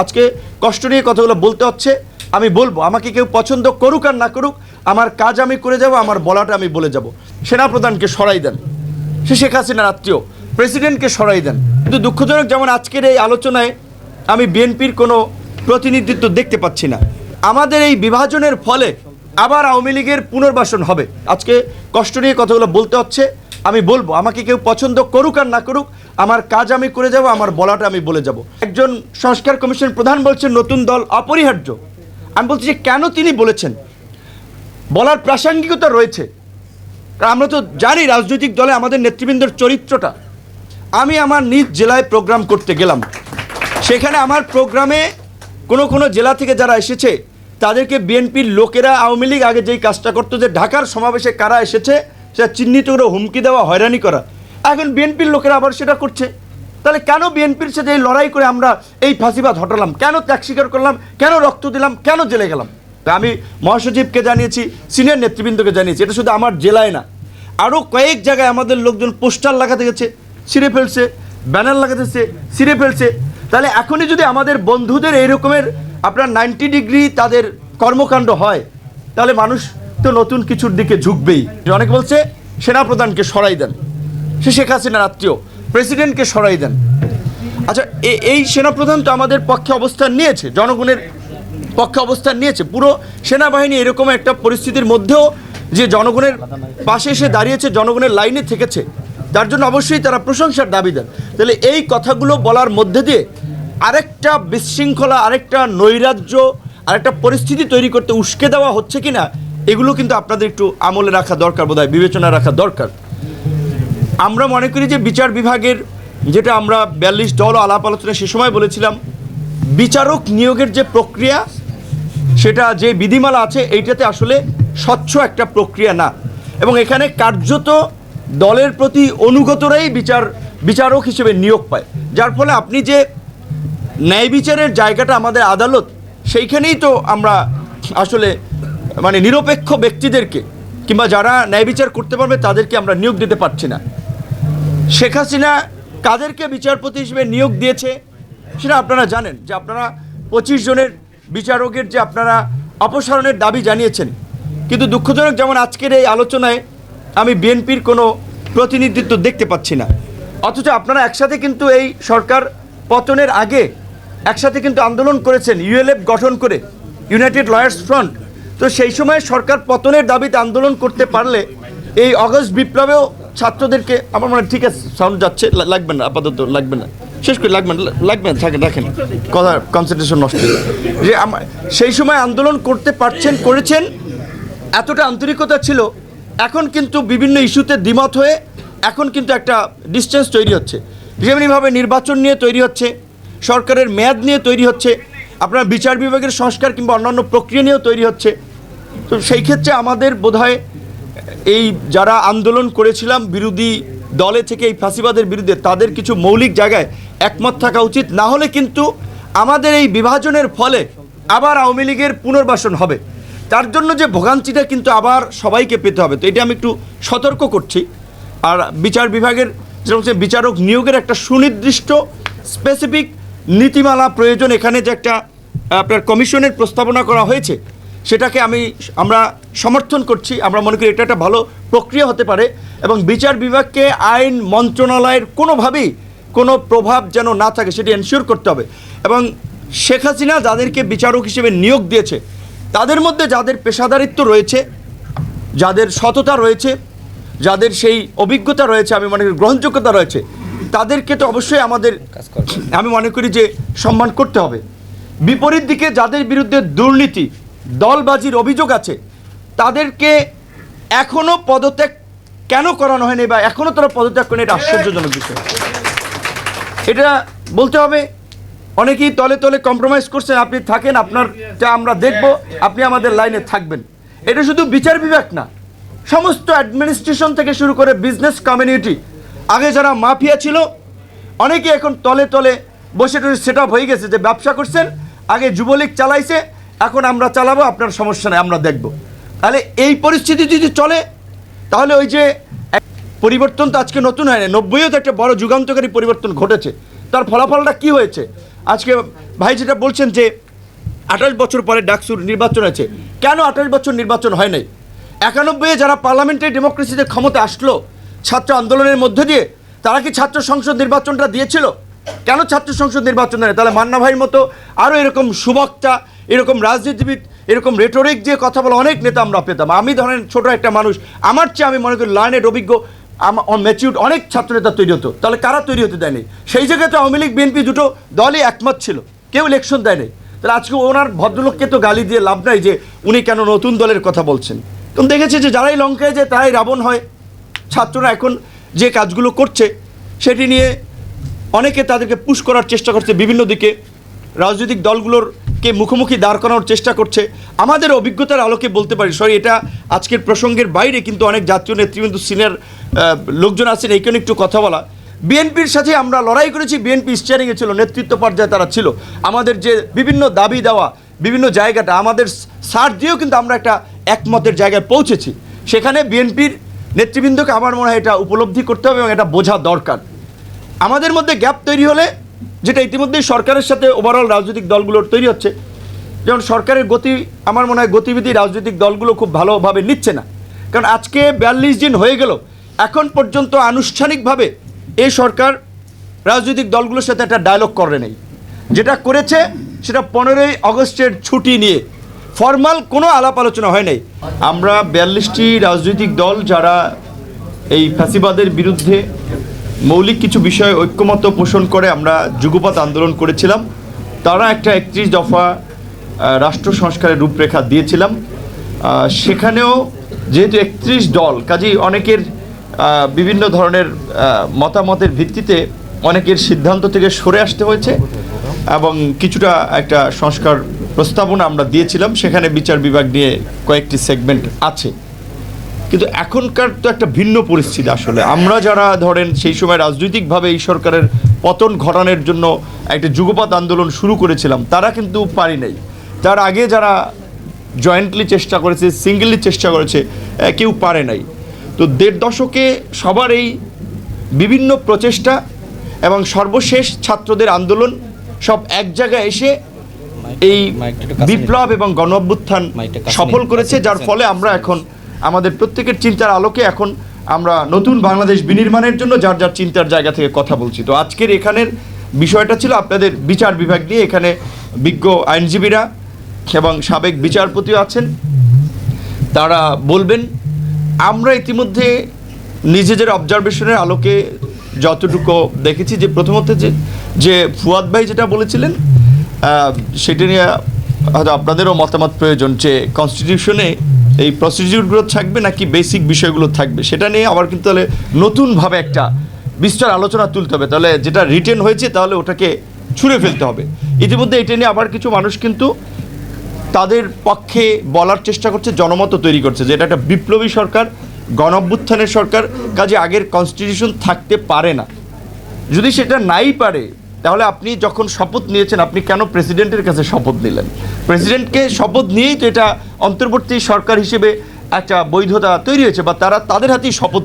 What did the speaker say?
আজকে কষ্ট নিয়ে কথাগুলো বলতে হচ্ছে, আমি বলব, আমাকে কেউ পছন্দ করুক আর না করুক, আমার কাজ আমি করে যাব, আমার বলাটা আমি বলে যাব। সেনাপ্রধানকে সরাই দেন। সে শেখ হাসিনার আত্মীয়, প্রেসিডেন্টকে সরাই দেন। কিন্তু দুঃখজনক যেমন আজকের এই আলোচনায় আমি বিএনপির কোনো প্রতিনিধিত্ব দেখতে পাচ্ছি না। আমাদের এই বিভাজনের ফলে আবার আওয়ামী লীগের পুনর্বাসন হবে। আজকে কষ্ট নিয়ে কথাগুলো বলতে হচ্ছে আমি বলব, আমাকে কেউ পছন্দ করুক আর না করুক, আমার কাজ আমি করে যাব, আমার বলাটা আমি বলে যাব। একজন সংস্কার কমিশন প্রধান বলছেন, নতুন দল অপরিহার্য। আমি বলছি যে, কেন তিনি বলেছেন? বলার প্রাসঙ্গিকতা রয়েছে। আমরা তো জানি রাজনৈতিক দলে আমাদের নেতৃবৃন্দের চরিত্রটা। আমি আমার নিজ জেলায় প্রোগ্রাম করতে গেলাম। সেখানে আমার প্রোগ্রামে কোনো কোনো জেলা থেকে যারা এসেছে, তাদেরকে বিএনপির লোকেরা আওয়ামী লীগ আগে যেই কাজটা করতো, যে ঢাকার সমাবেশে কারা এসেছে সেটা চিহ্নিত করে হুমকি দেওয়া, হয়রানি করা। এখন বিএনপির লোকেরা আবার সেটা করছে। তাহলে কেন বিএনপির সাথে এই লড়াই করে আমরা এই ফাঁসিবাদ হটালাম? কেন ত্যাগ স্বীকার করলাম? কেন রক্ত দিলাম? কেন জেলে গেলাম? তা আমি মহাসচিবকে জানিয়েছি, সিনিয়র নেতৃবৃন্দকে জানিয়েছি, এটা শুধু আমার জেলায় না। আরও কয়েক জায়গায় আমাদের লোকজন পোস্টার লাগাতে গেছে, ছিঁড়ে ফেলছে, ব্যানার লাগাতেছে ছিঁড়ে ফেলছে। তাহলে এখনই যদি আমাদের বন্ধুদের এই রকমের আপনার নাইনটি ডিগ্রি তাদের কর্মকাণ্ড হয়, তাহলে মানুষ তো নতুন কিছুর দিকে ঝুঁকবেই। অনেক বলছে, সেনাপ্রধানকে সরাই দেন। সে শেখ হাসিনার আত্মীয়, প্রেসিডেন্টকে সরাই দেন। আচ্ছা এই সেনাপ্রধান তো আমাদের পক্ষে অবস্থান নিয়েছে, জনগণের পক্ষে অবস্থান নিয়েছে। পুরো সেনাবাহিনী এরকম একটা পরিস্থিতির মধ্যেও যে জনগণের পাশে এসে দাঁড়িয়েছে, জনগণের লাইনে থেকেছে, তার জন্য অবশ্যই তারা প্রশংসার দাবি দেন। তাহলে এই কথাগুলো বলার মধ্যে দিয়ে আরেকটা বিশৃঙ্খলা, আরেকটা নৈরাজ্য, আরেকটা পরিস্থিতি তৈরি করতে উস্কে দেওয়া হচ্ছে কিনা এগুলো কিন্তু আপনাদের একটু আমলে রাখা দরকার, বোধহয় বিবেচনা রাখা দরকার। আমরা মনে করি যে বিচার বিভাগের যেটা আমরা বিয়াল্লিশ দল আলাপ আলোচনা সে সময় বলেছিলাম, বিচারক নিয়োগের যে প্রক্রিয়া, সেটা যে বিধিমালা আছে, এইটাতে আসলে স্বচ্ছ একটা প্রক্রিয়া না। এবং এখানে কার্যত দলের প্রতি অনুগতরাই বিচার, বিচারক হিসেবে নিয়োগ পায়। যার ফলে আপনি যে ন্যায় বিচারের জায়গাটা আমাদের আদালত, সেইখানেই তো আমরা আসলে মানে নিরপেক্ষ ব্যক্তিদেরকে কিংবা যারা ন্যায় বিচার করতে পারবে তাদেরকে আমরা নিয়োগ দিতে পারছি না। শেখ হাসিনা কাদেরকে বিচারপতি হিসেবে নিয়োগ দিয়েছে সেটা আপনারা জানেন যে আপনারা পঁচিশ জনের বিচারকের যে আপনারা অপসারণের দাবি জানিয়েছেন। কিন্তু দুঃখজনক যেমন আজকের এই আলোচনায় আমি বিএনপির কোনো প্রতিনিধিত্ব দেখতে পাচ্ছি না। অথচ আপনারা একসাথে কিন্তু এই সরকার পতনের আগে একসাথে কিন্তু আন্দোলন করেছেন, ইউএলএফ গঠন করে, ইউনাইটেড লয়ার্স ফ্রন্ট। তো সেই সময় সরকার পতনের দাবিতে আন্দোলন করতে পারলে এই অগস্ট বিপ্লবেও ছাত্রদেরকে, আমার মনে ঠিক আছে সাউন্ড যাচ্ছে লাগবে না, আপাতত লাগবে না। শেষ করে লাগবে না লাগবে না থাকেন রাখেন কথা কনসেন্ট্রেশন নষ্ট যে আমার সেই সময় আন্দোলন করতে পারছেন, করেছেন, এতটা আন্তরিকতা ছিল, এখন কিন্তু বিভিন্ন ইস্যুতে দ্বিমত হয়ে এখন কিন্তু একটা ডিস্টেন্স তৈরি হচ্ছে। যেমনিভাবে নির্বাচন নিয়ে তৈরি হচ্ছে, সরকারের মেয়াদ নিয়ে তৈরি হচ্ছে আপনার বিচার বিভাগের সংস্কার কিংবা অন্যান্য প্রক্রিয়া নিয়েও তৈরি হচ্ছে। তো সেই ক্ষেত্রে আমাদের বোধহয় এই যারা আন্দোলন করেছিলাম বিরোধী দলে থেকে এই ফাঁসিবাদের বিরুদ্ধে, তাদের কিছু মৌলিক জায়গায় একমত থাকা উচিত। না হলে কিন্তু আমাদের এই বিভাজনের ফলে আবার আওয়ামী লীগের পুনর্বাসন হবে। তার জন্য যে ভোগান্তিটা কিন্তু আবার সবাইকে পেতে হবে। তো এটা আমি একটু সতর্ক করছি। আর বিচার বিভাগের যেরকম বিচারক নিয়োগের একটা সুনির্দিষ্ট স্পেসিফিক নীতিমালা প্রয়োজন। এখানে যে একটা আপনার কমিশনের প্রস্তাবনা করা হয়েছে, সেটাকে আমি আমরা সমর্থন করছি, আমরা মনে করি এটা একটা ভালো প্রক্রিয়া হতে পারে এবং বিচার বিভাগকে আইন মন্ত্রণালয়ের কোনোভাবেই কোনো প্রভাব যেন না থাকে, সেটি এনশিওর করতে হবে। এবং শেখ হাসিনা যাদেরকে বিচারক হিসেবে নিয়োগ দিয়েছে, তাদের মধ্যে যাদের পেশাদারিত্ব রয়েছে, যাদের সততা রয়েছে, যাদের সেই অভিজ্ঞতা রয়েছে, আমি মনে করি গ্রহণযোগ্যতা রয়েছে, তাদেরকে তো অবশ্যই আমাদের, আমি মনে করি যে সম্মান করতে হবে। বিপরীত দিকে যাদের বিরুদ্ধে দুর্নীতি, দলবাজির অভিযোগ আছে, তাদেরকে এখনও পদত্যাগ কেন করানো হয়নি বা এখনও তারা পদত্যাগ করেনি এটা আশ্চর্যজনক বিষয়। এটা বলতে হবে, অনেকেই তলে তলে কম্প্রোমাইজ করছেন, আপনি থাকেন, আপনারটা আমরা দেখব, আপনি আমাদের লাইনে থাকবেন। এটা শুধু বিচার বিভাগ না, সমস্ত অ্যাডমিনিস্ট্রেশন থেকে শুরু করে বিজনেস কমিউনিটি আগে যারা মাফিয়া ছিল অনেকে এখন তলে তলে বসে টসে সেট হয়ে গেছে যে ব্যবসা করছেন আগে যুবলীগ চালাইছে, এখন আমরা চালাবো, আপনার সমস্যা নেই, আমরা দেখব। তাহলে এই পরিস্থিতি যদি চলে, তাহলে ওই যে পরিবর্তন তো আজকে নতুন হয় না, নব্বইও তো একটা বড় যুগান্তকারী পরিবর্তন ঘটেছে। তার ফলাফলটা কি হয়েছে? আজকে ভাই যেটা বলছেন যে আঠাশ বছর পরে ডাকসুর নির্বাচন আছে কেন আঠাশ বছর নির্বাচন হয় নাই? একানব্বই যারা পার্লামেন্টারি ডেমোক্রেসিতে ক্ষমতা আসলো, ছাত্র আন্দোলনের মধ্যে দিয়ে, তারা কি ছাত্র সংসদ নির্বাচনটা দিয়েছিল? কেন ছাত্র সংসদ নির্বাচন দেয় তাহলে মান্না ভাইয়ের মতো আরও এরকম সুবক্তা, এরকম রাজনীতিবিদ, এরকম রেটরিক দিয়ে কথা বলা অনেক নেতা আমরা পেতাম। আমি ধরেন ছোট একটা মানুষ, আমার চেয়ে আমি মনে করি লার্নের অভিজ্ঞ ম্যাচিউড অনেক ছাত্রনেতা তৈরি হতো। তাহলে কারা তৈরি হতে দেয়নি? সেই জায়গায় তো আওয়ামী লীগ, বিএনপি দুটো দলই একমত ছিল। কেউ ইলেকশন দেয়নি। তাহলে আজকে ওনার ভদ্রলোককে তো গালি দিয়ে লাভ নাই যে উনি কেন নতুন দলের কথা বলছেন। তুমি দেখেছি যে যারাই লঙ্কায় যায়, তারাই রাবণ হয়। ছাত্ররা এখন যে কাজগুলো করছে, সেটি নিয়ে অনেকে তাদেরকে পুশ করার চেষ্টা করছে বিভিন্ন দিকে। রাজনৈতিক দলগুলোর কে মুখোমুখি দাঁড় করানোর চেষ্টা করছে। আমাদের অভিজ্ঞতার আলোকে বলতে পারি সরি এটা আজকের প্রসঙ্গের বাইরে কিন্তু অনেক জাতীয় নেতৃবৃন্দ সিনিয়র লোকজন আছেন, এইখানে একটু কথা বলা। বিএনপির সাথে আমরা লড়াই করেছি, বিএনপি স্টিয়ারিংয়ে ছিল, নেতৃত্ব পর্যায়ে তারা ছিল। আমাদের যে বিভিন্ন দাবি দেওয়া, বিভিন্ন জায়গাটা, আমাদের সার দিয়েও কিন্তু আমরা একটা একমতের জায়গায় পৌঁছেছি। সেখানে বিএনপির নেতৃবৃন্দকে আমার মনে হয় এটা উপলব্ধি করতে হবে এবং এটা বোঝা দরকার। আমাদের মধ্যে গ্যাপ তৈরি হলে, যেটা ইতিমধ্যেই সরকারের সাথে ওভারঅল রাজনৈতিক দলগুলোর তৈরি হচ্ছে, যেমন সরকারের গতি, আমার মনে হয় গতিবিধি রাজনৈতিক দলগুলো খুব ভালোভাবে নিচ্ছে না। কারণ আজকে বিয়াল্লিশ দিন হয়ে গেল, এখন পর্যন্ত আনুষ্ঠানিকভাবে এই সরকার রাজনৈতিক দলগুলোর সাথে একটা ডায়লগ করে নেই। যেটা করেছে সেটা পনেরোই আগস্টের ছুটি নিয়ে ফর্মাল কোনো আলাপ আলোচনা হয় নাই। আমরা বিয়াল্লিশটি রাজনৈতিক দল যারা এই ফ্যাসিবাদের বিরুদ্ধে মৌলিক কিছু বিষয়ে ঐক্যমত্য পোষণ করে আমরা যুগপৎ আন্দোলন করেছিলাম। তারা একটা একত্রিশ দফা রাষ্ট্র সংস্কারের রূপরেখা দিয়েছিলাম। সেখানেও যেহেতু একত্রিশ দল, কাজেই অনেকের বিভিন্ন ধরনের মতামতের ভিত্তিতে অনেকের সিদ্ধান্ত থেকে সরে আসতে হয়েছে এবং কিছুটা একটা সংস্কার প্রস্তাবনা আমরা দিয়েছিলাম। সেখানে বিচার বিভাগ নিয়ে কয়েকটি সেগমেন্ট আছে। কিন্তু এখনকার তো একটা ভিন্ন পরিস্থিতি আসলে। আমরা যারা ধরেন সেই সময় রাজনৈতিকভাবে এই সরকারের পতন ঘটানোর জন্য একটা যুগপৎ আন্দোলন শুরু করেছিলাম তারা কিন্তু পারি নাই। তার আগে যারা জয়েন্টলি চেষ্টা করেছে সিঙ্গেলি চেষ্টা করেছে কেউ পারে নাই। তো দেড় দশকে সবার এই বিভিন্ন প্রচেষ্টা এবং সর্বশেষ ছাত্রদের আন্দোলন সব এক জায়গায় এসে এই। বিপ্লব এবং গণ অভ্যুত্থান সফল করেছে যার ফলে আমরা এখন আমাদের প্রত্যেকের চিন্তার আলোকে এখন আমরা নতুন বাংলাদেশ বিনির্মাণের জন্য যার যার চিন্তার জায়গা থেকে কথা বলছি। তো আজকের এখানের বিষয়টা ছিল আপনাদের বিচার বিভাগ নিয়ে। এখানে বিজ্ঞ আইনজীবীরা এবং সাবেক বিচারপতিও আছেন। তারা বলবেন, আমরা ইতিমধ্যে নিজেদের অবজারভেশনের আলোকে যতটুকু দেখেছি যে প্রথমত যে যে ফুয়াদ ভাই যেটা বলেছিলেন সেটা নিয়ে হয়তো আপনাদেরও মতামত প্রয়োজন যে কনস্টিটিউশনে এই প্রসিডিউরগুলো থাকবে নাকি বেসিক বিষয়গুলো থাকবে? সেটা নিয়ে আবার কিন্তু তাহলে নতুনভাবে একটা বিস্তর আলোচনা তুলতে হবে। তাহলে যেটা রিটেন হয়েছে তাহলে ওটাকে ছুঁড়ে ফেলতে হবে। ইতিমধ্যে এটা নিয়ে আবার কিছু মানুষ কিন্তু তাদের পক্ষে বলার চেষ্টা করছে, জনমত তৈরি করছে যে এটা একটা বিপ্লবী সরকার, গণঅভ্যুত্থানের সরকার, কাজে আগের কনস্টিটিউশন থাকতে পারে না। যদি সেটা নাই পারে তাহলে আপনি যখন শপথ নিয়েছেন, আপনি কেন প্রেসিডেন্টের কাছে শপথ নিলেন? প্রেসিডেন্টকে শপথ নিয়েই তো এটা অন্তর্বর্তী সরকার হিসেবে একটা বৈধতা তৈরি হয়েছে, বা তারা তাদের হাতেই শপথ